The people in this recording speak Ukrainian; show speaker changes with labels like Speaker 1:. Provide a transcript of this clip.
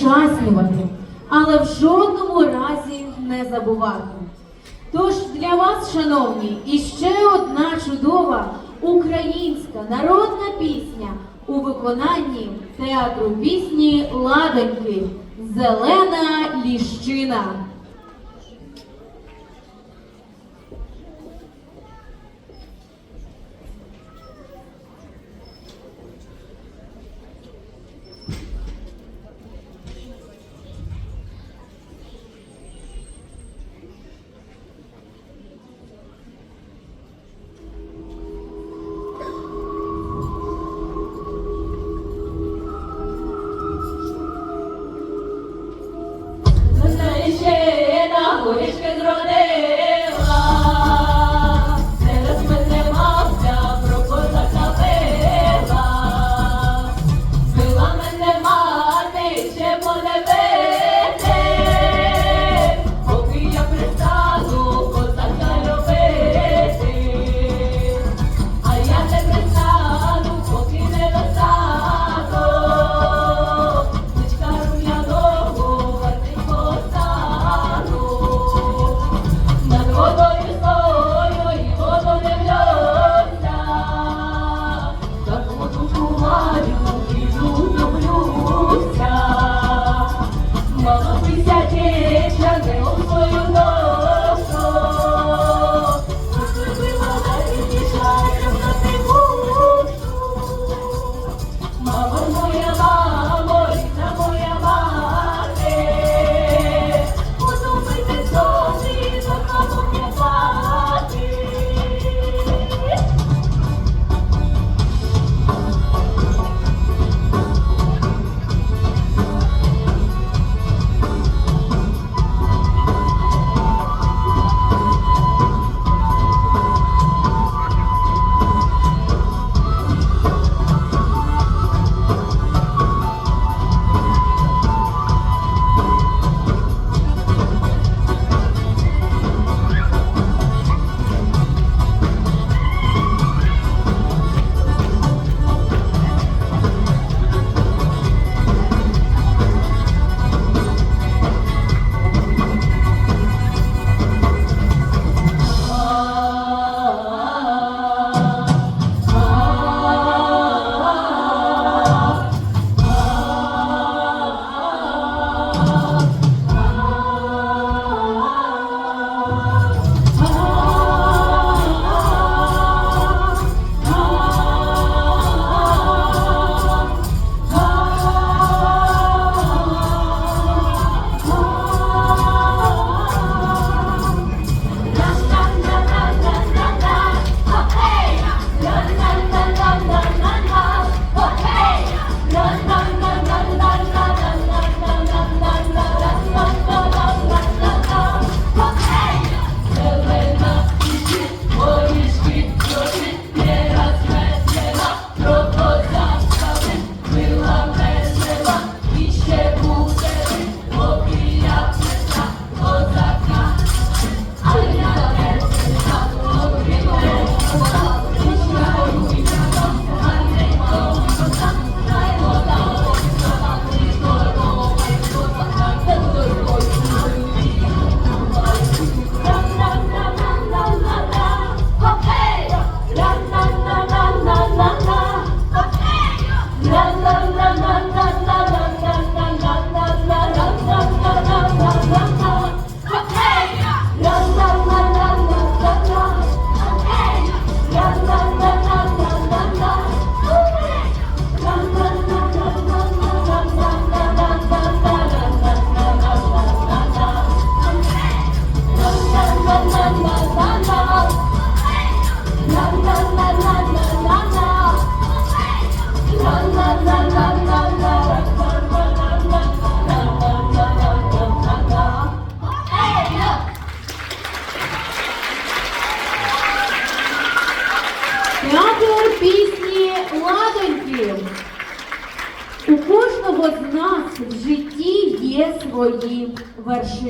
Speaker 1: осучаснювати, але в жодному разі не забувати. Тож для вас, шановні, іще одна чудова українська народна пісня у виконанні театру пісні Ладоньки Зелена ліщина. Пісні Ладоньки. У кожного з нас в житті є свої вершини.